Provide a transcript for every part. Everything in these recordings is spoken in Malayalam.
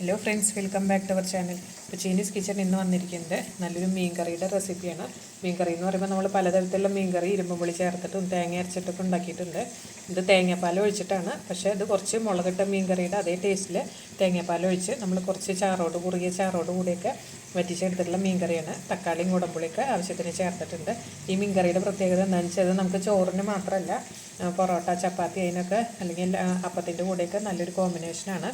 Hello friends welcome back to our channel ഇപ്പോൾ ചൈനീസ് കിച്ചൺ ഇന്ന് വന്നിരിക്കുന്നത് നല്ലൊരു മീൻ കറിയുടെ റെസിപ്പിയാണ് മീൻ കറി എന്ന് പറയുമ്പോൾ നമ്മൾ പലതരത്തിലുള്ള മീൻ കറി ഇരുമ്പുള്ളി ചേർത്തിട്ടും തേങ്ങ അരച്ചിട്ടൊക്കെ ഉണ്ടാക്കിയിട്ടുണ്ട്. ഇത് തേങ്ങാപ്പാൽ ഒഴിച്ചിട്ടാണ്. പക്ഷേ ഇത് കുറച്ച് മുളകിട്ട മീൻ കറിയുടെ അതേ ടേസ്റ്റിൽ തേങ്ങാപ്പാൽ ഒഴിച്ച് നമ്മൾ കുറച്ച് ചാറോട് കുറുകിയ ചാറോട് കൂടിയൊക്കെ വറ്റിച്ചെടുത്തിട്ടുള്ള മീൻ കറിയാണ് തക്കാളിയും കുടമ്പുളിയൊക്കെ ആവശ്യത്തിന് ചേർത്തിട്ടുണ്ട്. ഈ മീൻ കറിയുടെ പ്രത്യേകത എന്താണെന്ന് വെച്ചാൽ നമുക്ക് ചോറിന് മാത്രമല്ല പൊറോട്ട ചപ്പാത്തി അതിനൊക്കെ അല്ലെങ്കിൽ അപ്പത്തിന്റെ കൂടെയൊക്കെ നല്ലൊരു കോമ്പിനേഷനാണ്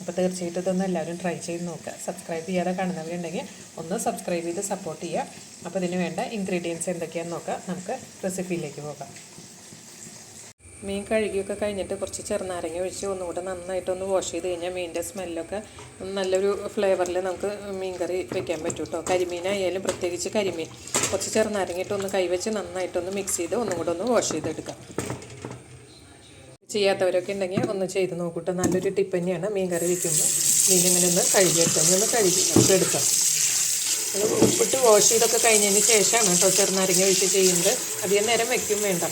അപ്പോൾ തീർച്ചയായിട്ടും ഇതൊന്ന് എല്ലാവരും ട്രൈ ചെയ്ത് നോക്കുക. സബ്സ്ക്രൈബ് ചെയ്യാതെ കാണുന്നവരുണ്ടെങ്കിൽ ഒന്ന് സബ്സ്ക്രൈബ് ചെയ്ത് സപ്പോർട്ട് ചെയ്യുക. അപ്പോൾ ഇതിന് വേണ്ട ഇൻഗ്രീഡിയൻസ് എന്തൊക്കെയാണെന്ന് നോക്കാം. നമുക്ക് റെസിപ്പിയിലേക്ക് പോകാം. മീൻ കഴുകിയൊക്കെ കഴിഞ്ഞിട്ട് കുറച്ച് ചെറുനാരങ്ങ ഒഴിച്ച് ഒന്നുകൂടെ നന്നായിട്ടൊന്ന് വാഷ് ചെയ്ത് കഴിഞ്ഞാൽ മീനിന്റെ സ്മെല്ലൊക്കെ നല്ലൊരു ഫ്ലേവറിൽ നമുക്ക് മീൻ കറി വെക്കാൻ പറ്റും കേട്ടോ കരിമീനായാലും പ്രത്യേകിച്ച് കരിമീൻ. കുറച്ച് ചെറുനാരങ്ങ ഇട്ട് ഒന്ന് കൈവച്ച് നന്നായിട്ടൊന്ന് മിക്സ് ചെയ്ത് ഒന്നും കൂടെ ഒന്ന് വാഷ് ചെയ്തെടുക്കാം. ചെയ്യാത്തവരൊക്കെ ഉണ്ടെങ്കിൽ ഒന്ന് ചെയ്ത് നോക്കൂട്ടോ. നല്ലൊരു ടിപ്പ് തന്നെയാണ്. മീൻ കറി വയ്ക്കുമ്പോൾ മീൻ ഇങ്ങനെ ഒന്ന് കഴുകിയെടുക്കാം. ഒന്ന് കഴുകി എടുക്കാം. ഉപ്പിട്ട് വാഷ് ചെയ്തൊക്കെ കഴിഞ്ഞതിന് ശേഷമാണ് കേട്ടോ ചെറുനാരങ്ങ ഒഴിച്ച് ചെയ്യുന്നത്. അധികം നേരം വയ്ക്കും വേണ്ട.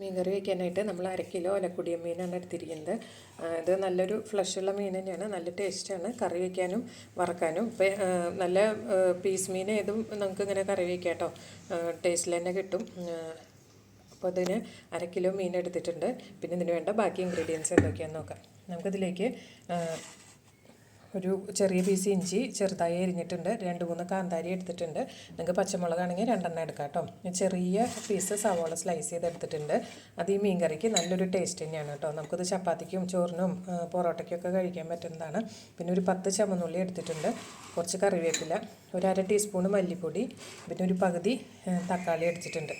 മീൻ കറി വയ്ക്കാനായിട്ട് നമ്മൾ അര കിലോ ഒലക്കുടിയ മീനാണ് എടുത്തിരിക്കുന്നത്. ഇത് നല്ലൊരു ഫ്ലഷുള്ള മീൻ തന്നെയാണ്. നല്ല ടേസ്റ്റാണ് കറി വയ്ക്കാനും വറക്കാനും. ഇപ്പം നല്ല പീസ് മീൻ ഏതും നമുക്ക് ഇങ്ങനെ കറി വയ്ക്കാം കേട്ടോ. ടേസ്റ്റിൽ തന്നെ കിട്ടും. അപ്പോൾ അതിന് അര കിലോ മീൻ എടുത്തിട്ടുണ്ട്. പിന്നെ ഇതിന് വേണ്ട ബാക്കി ഇൻഗ്രീഡിയൻസ് എന്തൊക്കെയാണെന്ന് നോക്കാം. നമുക്കിതിലേക്ക് ഒരു ചെറിയ പീസ് ഇഞ്ചി ചെറുതായി എരിഞ്ഞിട്ടുണ്ട് രണ്ട് മൂന്ന് കാന്താരി എടുത്തിട്ടുണ്ട്. നിങ്ങൾക്ക് പച്ചമുളകാണെങ്കിൽ രണ്ടെണ്ണം എടുക്കാം കേട്ടോ. ചെറിയ പീസ് സവോള സ്ലൈസ് ചെയ്തെടുത്തിട്ടുണ്ട് അത് ഈ മീൻ കറിക്ക് നല്ലൊരു ടേസ്റ്റ് തന്നെയാണ് കേട്ടോ. നമുക്കിത് ചപ്പാത്തിക്കും ചോറിനും പൊറോട്ടയ്ക്കും പൊറോട്ടയ്ക്കൊക്കെ കഴിക്കാൻ പറ്റുന്നതാണ്. പിന്നെ ഒരു പത്ത് ചുമന്നുള്ളി എടുത്തിട്ടുണ്ട്. കുറച്ച് കറിവേപ്പില ഒരു അര ടീസ്പൂൺ മല്ലിപ്പൊടി പിന്നെ ഒരു പകുതി തക്കാളി എടുത്തിട്ടുണ്ട്.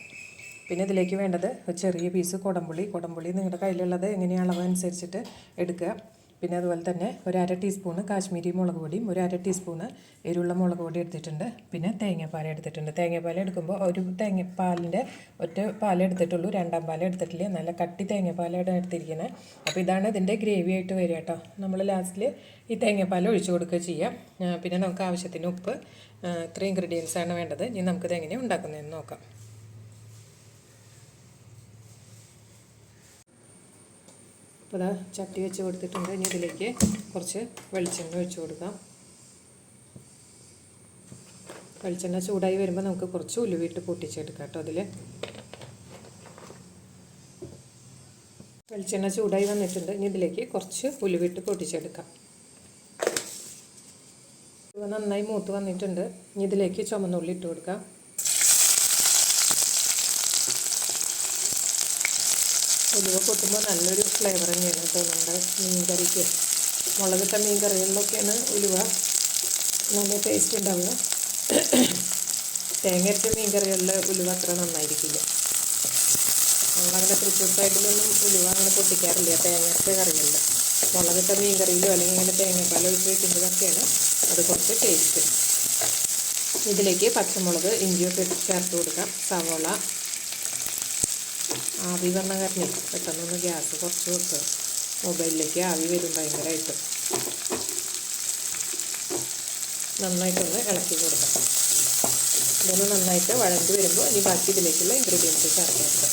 പിന്നെ ഇതിലേക്ക് വേണ്ടത് ഒരു ചെറിയ പീസ് കുടംപുളി. കുടംപുളി നിങ്ങളുടെ കയ്യിലുള്ളത് എങ്ങനെയാണ് അളവ് അനുസരിച്ചിട്ട് എടുക്കുക. പിന്നെ അതുപോലെ തന്നെ ഒരു അര ടീസ്പൂണ് കാശ്മീരി മുളക് പൊടിയും ഒരു അര ടീസ്പൂണ് എരിവുള്ള മുളക് പൊടി എടുത്തിട്ടുണ്ട്. പിന്നെ തേങ്ങാപ്പാൽ എടുത്തിട്ടുണ്ട്. തേങ്ങാപ്പാൽ എടുക്കുമ്പോൾ ഒരു തേങ്ങാപ്പാലിന്റെ ഒറ്റ പാൽ എടുത്തിട്ടുള്ളൂ. രണ്ടാം പാൽ എടുത്തിട്ടില്ല. നല്ല കട്ടി തേങ്ങാപ്പാലാണ് എടുത്തിരിക്കുന്നത്. അപ്പോൾ ഇതാണ് ഇതിന്റെ ഗ്രേവി ആയിട്ട് വരിക കേട്ടോ. നമ്മൾ ലാസ്റ്റിൽ ഈ തേങ്ങാപ്പാൽ ഒഴിച്ചു കൊടുക്കുക ചെയ്യാം. പിന്നെ നമുക്ക് ആവശ്യത്തിന് ഉപ്പ് ഇത്രയും ഇൻഗ്രീഡിയൻസ് ആണ് വേണ്ടത്. ഇനി നമുക്കിത് എങ്ങനെയാണ് ഉണ്ടാക്കുന്നതെന്ന് നോക്കാം. അപ്പോൾ അത് ചട്ടി വെച്ച് കൊടുത്തിട്ടുണ്ട്. ഇനി ഇതിലേക്ക് കുറച്ച് വെളിച്ചെണ്ണ ഒഴിച്ചു കൊടുക്കാം. വെളിച്ചെണ്ണ ചൂടായി വരുമ്പോൾ നമുക്ക് കുറച്ച് ഉലുവിട്ട് പൊട്ടിച്ചെടുക്കാം കേട്ടോ അതിൽ വെളിച്ചെണ്ണ ചൂടായി വന്നിട്ടുണ്ട്. ഇനി ഇതിലേക്ക് കുറച്ച് ഉലുവിട്ട് പൊട്ടിച്ചെടുക്കാം. നന്നായി മൂത്ത് വന്നിട്ടുണ്ട്. ഇനി ഇതിലേക്ക് ചുമന്നുള്ളി ഇട്ട് കൊടുക്കാം. ഉലുവ കൊട്ടുമ്പോൾ നല്ലൊരു ഫ്ലേവർ തന്നെയാണ് കേട്ടോ നമ്മുടെ മീൻകറിക്ക്. മുളകിട്ട മീൻ കറികളിലൊക്കെയാണ് ഉലുവ നല്ല ടേസ്റ്റ് ഉണ്ടാവുക. തേങ്ങ അരച്ച മീൻ കറികളിൽ ഉലുവ അത്ര നന്നായിരിക്കില്ല. നമ്മളങ്ങനെ തൃശ്ശൂർ സൈഡിലൊന്നും ഉലുവ അങ്ങനെ പൊട്ടിക്കാറില്ല തേങ്ങ അരച്ച കറികളിൽ. മുളകിട്ട മീൻ കറിയിലോ അല്ലെങ്കിൽ ഇങ്ങനെ പാലോ ഒഴിച്ച് വയ്ക്കുമ്പോഴൊക്കെയാണ് അത് കുറച്ച് ടേസ്റ്റ് ഇതിലേക്ക് പച്ചമുളക് ഇഞ്ചിയൊക്കെ ചേർത്ത് കൊടുക്കാം. സവോള ആവി വന്ന കാരണം പെട്ടെന്നൊന്ന് ഗ്യാസ് കുറച്ച് കൊടുക്കുക മൊബൈലിലേക്ക് ആവി വരും ഭയങ്കരമായിട്ട് നന്നായിട്ടൊന്ന് ഇളക്കി കൊടുക്കാം. ഇതൊന്ന് നന്നായിട്ട് വഴണ്ട് വരുമ്പോൾ ഇനി ബാക്കി ഇതിലേക്കുള്ള ഇൻഗ്രീഡിയൻസ് ചേർത്ത് കൊടുക്കാം.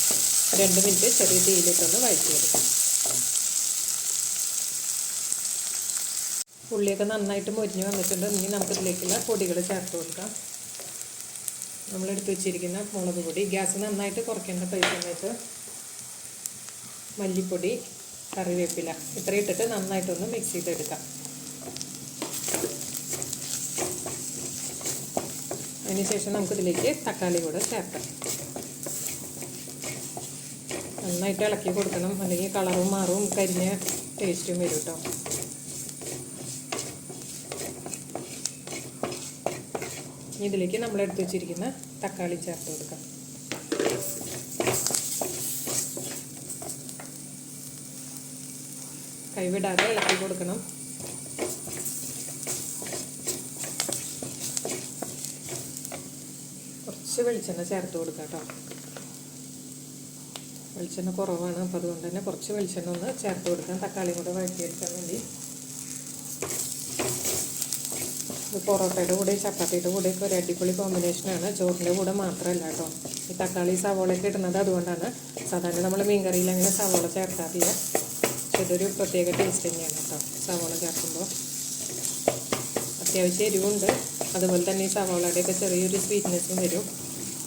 രണ്ട് മിനിറ്റ് ചെറിയ തീയിലിട്ടൊന്ന് വഴറ്റിയെടുക്കാം. ഉള്ളിയൊക്കെ നന്നായിട്ട് മൊരിഞ്ഞ് വന്നിട്ടുണ്ട്. ഇനി നമുക്ക് നമുക്കിതിലേക്കുള്ള പൊടികൾ ചേർത്ത് കൊടുക്കാം. നമ്മൾ എടുത്ത് വെച്ചിരിക്കുന്ന മുളക് പൊടി. ഗ്യാസ് നന്നായിട്ട് കുറയ്ക്കേണ്ട സമയത്ത് മല്ലിപ്പൊടി കറിവേപ്പില ഇത്ര ഇട്ടിട്ട് നന്നായിട്ടൊന്ന് മിക്സ് ചെയ്തെടുക്കാം. അതിനുശേഷം നമുക്കിതിലേക്ക് തക്കാളി കൂടെ ചേർക്കാം. നന്നായിട്ട് ഇളക്കി കൊടുക്കണം. അല്ലെങ്കിൽ കളറും മാറും കരിഞ്ഞ ടേസ്റ്റും വരും കേട്ടോ ഇതിലേക്ക് നമ്മൾ എടുത്തു വെച്ചിരിക്കുന്ന തക്കാളി ചേർത്ത് കൊടുക്കാം. കൈവിടാതെ ഇളക്കി കൊടുക്കണം. കുറച്ച് വെളിച്ചെണ്ണ ചേർത്ത് കൊടുക്കാം കേട്ടോ. വെളിച്ചെണ്ണ കുറവാണ് അപ്പോൾ അതുകൊണ്ട് തന്നെ കുറച്ച് വെളിച്ചെണ്ണ ഒന്ന് ചേർത്ത് കൊടുക്കാം. തക്കാളി കൂടെ വഴറ്റിയെടുക്കാൻ വേണ്ടി. പൊറോട്ടയുടെ കൂടെ ചപ്പാത്തിയുടെ കൂടെ കൂടെയൊക്കെ ഒരു അടിപൊളി കോമ്പിനേഷനാണ് ചോറിന്റെ കൂടെ മാത്രമല്ല കേട്ടോ. ഈ തക്കാളി സവോളയൊക്കെ ഇടുന്നത് അതുകൊണ്ടാണ്. സാധാരണ നമ്മൾ മീൻ കറിയിൽ അങ്ങനെ സവോള ചേർക്കാറില്ല. പക്ഷെ ഇതൊരു പ്രത്യേക ടേസ്റ്റ് തന്നെയാണ് കേട്ടോ സവോള ചേർക്കുമ്പോൾ. അത്യാവശ്യം എരിവുണ്ട്. അതുപോലെ തന്നെ ഈ സവോളയുടെയൊക്കെ ചെറിയൊരു സ്വീറ്റ്നെസ്സും വരും.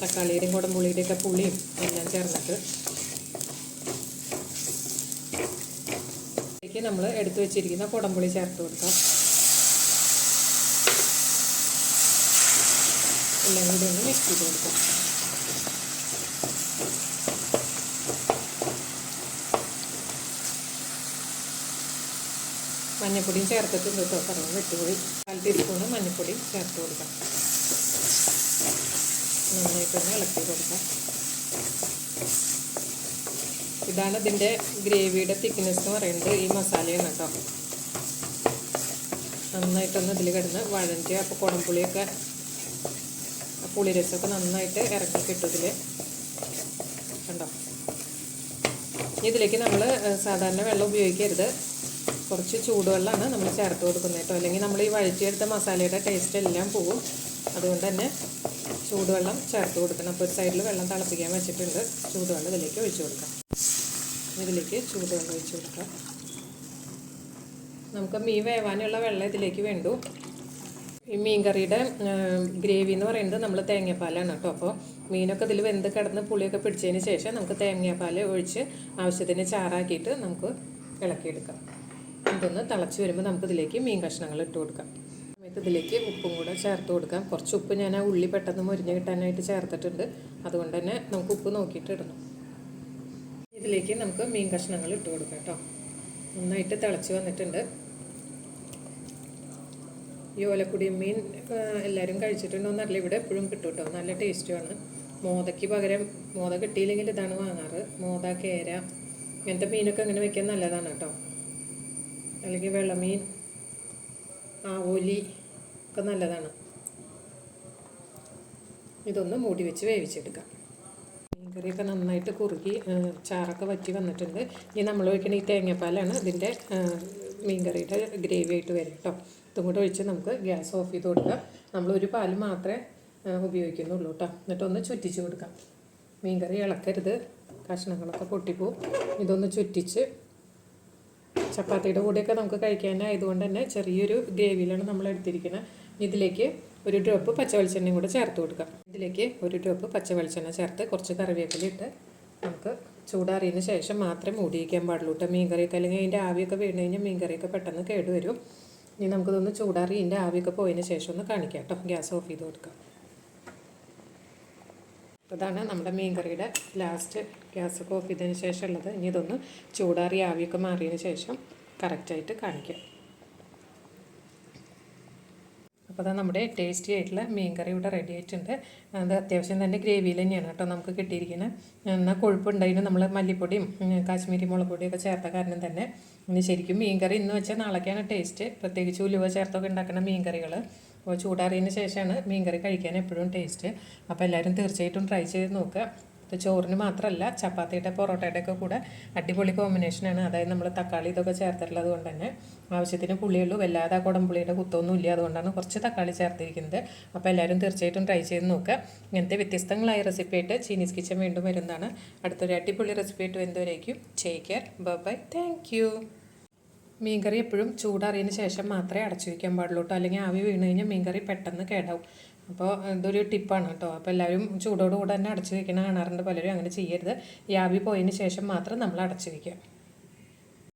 തക്കാളിയുടെയും കുടംപുളിയുടെയൊക്കെ പുളിയും എല്ലാം ചേർന്നിട്ട്. നമ്മൾ എടുത്തു വെച്ചിരിക്കുന്ന കുടംപുളി ചേർത്ത് കൊടുക്കാം. എല്ലാം കൂടി ഒന്ന് മിക്സ് ചെയ്ത് കൊടുക്കാം. മഞ്ഞപ്പൊടിയും ചേർത്തിട്ടുണ്ട് കേട്ടോ. പറഞ്ഞു വെട്ടുപൊടി കാൽ ടീസ്പൂണ് മഞ്ഞപ്പൊടി ചേർത്ത് കൊടുക്കാം. നന്നായിട്ടൊന്ന് ഇളക്കി കൊടുക്കാം. ഇതാണ് ഇതിന്റെ ഗ്രേവിയുടെ തിക്നെസ് എന്ന് പറയുന്നത് ഈ മസാലയാണ് കേട്ടോ. നന്നായിട്ടൊന്ന് ഇതിൽ കിടന്ന് വഴഞ്ഞ് അപ്പോൾ കുടംപുളിയൊക്കെ പുളിരസമൊക്കെ നന്നായിട്ട് ഇറക്കി കിട്ടും കണ്ടോ? ഇതിലേക്ക് നമ്മൾ സാധാരണ വെള്ളം ഉപയോഗിക്കരുത്. കുറച്ച് ചൂടുവെള്ളമാണ് നമ്മൾ ചേർത്ത് കൊടുക്കുന്നത് കേട്ടോ. അല്ലെങ്കിൽ നമ്മൾ ഈ വഴറ്റിയെടുത്ത മസാലയുടെ ടേസ്റ്റ് എല്ലാം പോകും. അതുകൊണ്ട് തന്നെ ചൂടുവെള്ളം ചേർത്ത് കൊടുക്കണം. അപ്പോൾ ഒരു സൈഡിൽ വെള്ളം തിളപ്പിക്കാൻ വെച്ചിട്ടുണ്ട്. ചൂടുവെള്ളം ഇതിലേക്ക് ഒഴിച്ചു കൊടുക്കാം. ഇതിലേക്ക് ചൂടുവെള്ളം ഒഴിച്ചു കൊടുക്കാം. നമുക്ക് മീൻ വേവാനുള്ള വെള്ളം ഇതിലേക്ക് വേണ്ടു. ഈ മീൻ കറിയുടെ ഗ്രേവി എന്ന് പറയുന്നത് നമ്മൾ തേങ്ങാപ്പാലാണ് കേട്ടോ. അപ്പോൾ മീനൊക്കെ ഇതിൽ വെന്ത് കിടന്ന് പുളിയൊക്കെ പിടിച്ചതിന് ശേഷം നമുക്ക് തേങ്ങാപ്പാൽ ഒഴിച്ച് ആവശ്യത്തിന് ചാറാക്കിയിട്ട് നമുക്ക് ഇളക്കിയെടുക്കാം. ഇതൊന്ന് തിളച്ച് വരുമ്പോൾ നമുക്കിതിലേക്ക് മീൻ കഷ്ണങ്ങൾ ഇട്ട് കൊടുക്കാം. സമയത്ത് ഇതിലേക്ക് ഉപ്പും കൂടെ ചേർത്ത് കൊടുക്കാം. കുറച്ച് ഉപ്പ് ഞാൻ ആ ഉള്ളി പെട്ടെന്ന് മുരിഞ്ഞ് കിട്ടാനായിട്ട് ചേർത്തിട്ടുണ്ട്. അതുകൊണ്ട് തന്നെ നമുക്ക് ഉപ്പ് നോക്കിയിട്ട് ഇടണം. ഇതിലേക്ക് നമുക്ക് മീൻ കഷ്ണങ്ങൾ ഇട്ട് കൊടുക്കാം കേട്ടോ. നന്നായിട്ട് തിളച്ച് വന്നിട്ടുണ്ട്. ഈ ഓലക്കുടി മീൻ എല്ലാവരും കഴിച്ചിട്ടുണ്ടോ എന്നറിയില്ല ഇവിടെ എപ്പോഴും കിട്ടും കേട്ടോ നല്ല ടേസ്റ്റുമാണ്. മോതയ്ക്ക് പകരം മോത കിട്ടിയില്ലെങ്കിൽ ഇതാണ് വാങ്ങാറ്. മോത കേര ഇങ്ങനത്തെ മീനൊക്കെ അങ്ങനെ വെക്കാൻ നല്ലതാണ് കേട്ടോ. അല്ലെങ്കിൽ വെള്ളമീൻ ആവോലി ഒക്കെ നല്ലതാണ്. ഇതൊന്ന് മൂടി വെച്ച് വേവിച്ചെടുക്കാം. മീൻകറിയൊക്കെ നന്നായിട്ട് കുറുകി ചാറൊക്കെ വറ്റി വന്നിട്ടുണ്ട്. ഇനി നമ്മൾ ഒഴിക്കുന്ന ഈ തേങ്ങാപ്പാലാണ് ഇതിന്റെ മീൻകറിയുടെ ഗ്രേവി ആയിട്ട് വരും കേട്ടോ. ഇതും കൂടെ ഒഴിച്ച് നമുക്ക് ഗ്യാസ് ഓഫ് ചെയ്ത് കൊടുക്കാം. നമ്മൾ ഒരു പാൽ മാത്രമേ ഉപയോഗിക്കുന്നുള്ളൂ കേട്ടോ. എന്നിട്ടൊന്ന് ചുറ്റിച്ച് കൊടുക്കാം. മീൻകറി ഇളക്കരുത്. കഷ്ണങ്ങളൊക്കെ പൊട്ടിപ്പോവും. ഇതൊന്ന് ചുറ്റിച്ച് ചപ്പാത്തിയുടെ കൂടെയൊക്കെ നമുക്ക് കഴിക്കാനായതുകൊണ്ട് തന്നെ ചെറിയൊരു ഗ്രേവിയിലാണ് നമ്മൾ എടുത്തിരിക്കുന്നത് ഇതിലേക്ക് ഒരു ഡ്രോപ്പ് പച്ച വെളിച്ചെണ്ണയും കൂടെ ചേർത്ത് കൊടുക്കാം. ഇതിലേക്ക് ഒരു ഡ്രോപ്പ് പച്ച വെളിച്ചെണ്ണ ചേർത്ത് കുറച്ച് കറിവേപ്പില ഇട്ട് നമുക്ക് ചൂടാറിയതിന് ശേഷം മാത്രമേ മൂടിയിരിക്കാൻ പാടുള്ളൂ കേട്ടോ. മീൻകറിയൊക്കെ അല്ലെങ്കിൽ അതിന്റെ ആവിയൊക്കെ വീണ് കഴിഞ്ഞാൽ മീൻകറിയൊക്കെ പെട്ടെന്ന് കേടുവരും. ഇനി നമുക്കിതൊന്ന് ചൂടാറി ഇതിന്റെ ആവിയൊക്കെ പോയതിന് ശേഷം ഒന്ന് കാണിക്കാം കേട്ടോ. ഗ്യാസ് ഓഫ് ചെയ്ത് കൊടുക്കാം. അതാണ് നമ്മുടെ മീൻകറിയുടെ ലാസ്റ്റ് ഗ്യാസ് ഓഫ് ചെയ്തതിന് ശേഷം ഉള്ളത്. ഇനി ഇതൊന്ന് ചൂടാറി ആവിയൊക്കെ മാറിയതിന് ശേഷം കറക്റ്റായിട്ട് കാണിക്കാം. അപ്പോൾ അത് നമ്മുടെ ടേസ്റ്റി ആയിട്ടുള്ള മീൻകറി ഇവിടെ റെഡി ആയിട്ടുണ്ട്. അത് അത്യാവശ്യം തന്നെ ഗ്രേവിയിൽ തന്നെയാണ് കേട്ടോ നമുക്ക് കിട്ടിയിരിക്കുന്നത് എന്നാൽ കൊഴുപ്പുണ്ടായിരുന്നു നമ്മൾ മല്ലിപ്പൊടിയും കാശ്മീരി മുളക് പൊടിയൊക്കെ ചേർത്ത കാരണം തന്നെ. ഇനി ശരിക്കും മീൻകറി ഇന്ന് വെച്ചാൽ നാളേക്കാണ് ടേസ്റ്റ് പ്രത്യേകിച്ച് ഉലുവ ചേർത്തൊക്കെ ഉണ്ടാക്കുന്ന മീൻകറികൾ അപ്പോൾ ചൂടാറിയതിന് ശേഷമാണ് മീൻ കറി കഴിക്കാൻ എപ്പോഴും ടേസ്റ്റ് അപ്പോൾ എല്ലാവരും തീർച്ചയായിട്ടും ട്രൈ ചെയ്ത് നോക്കുക. ഇത് ചോറിന് മാത്രമല്ല ചപ്പാത്തിയുടെ പൊറോട്ടയുടെ ഒക്കെ കൂടെ അടിപൊളി കോമ്പിനേഷനാണ് അതായത് നമ്മൾ തക്കാളി ഇതൊക്കെ ചേർത്തിട്ടുള്ളത് കൊണ്ട് തന്നെ ആവശ്യത്തിന് പുളിയുള്ളൂ വല്ലാതെ കുടം കുടംപുളിയുടെ കുത്തൊന്നും ഇല്ല. അതുകൊണ്ടാണ് കുറച്ച് തക്കാളി ചേർത്തിരിക്കുന്നത്. അപ്പോൾ എല്ലാവരും തീർച്ചയായിട്ടും ട്രൈ ചെയ്ത് നോക്കുക ഇങ്ങനത്തെ വ്യത്യസ്തങ്ങളായ റെസിപ്പി ആയിട്ട് ചീനീസ് കിച്ചൻ വീണ്ടും വരുന്നതാണ്. അടുത്തൊരു അടിപൊളി റെസിപ്പി ആയിട്ട് വരുന്നവരേക്കും take care bye bye thank മീൻകറി എപ്പോഴും ചൂടാറിയതിന് ശേഷം മാത്രമേ അടച്ചു വയ്ക്കാൻ പാടുള്ളൂ കേട്ടോ. അല്ലെങ്കിൽ ആവി വീണ് കഴിഞ്ഞാൽ മീൻകറി പെട്ടെന്ന് കേടാവും. അപ്പോൾ ഇതൊരു ടിപ്പാണ് കേട്ടോ. അപ്പോൾ എല്ലാവരും ചൂടോട് കൂടെ തന്നെ അടച്ചു വയ്ക്കണ കാണാറുണ്ട്. പലരും അങ്ങനെ ചെയ്യരുത്. യാവി പോയതിന് ശേഷം മാത്രം നമ്മൾ അടച്ചു വയ്ക്കുക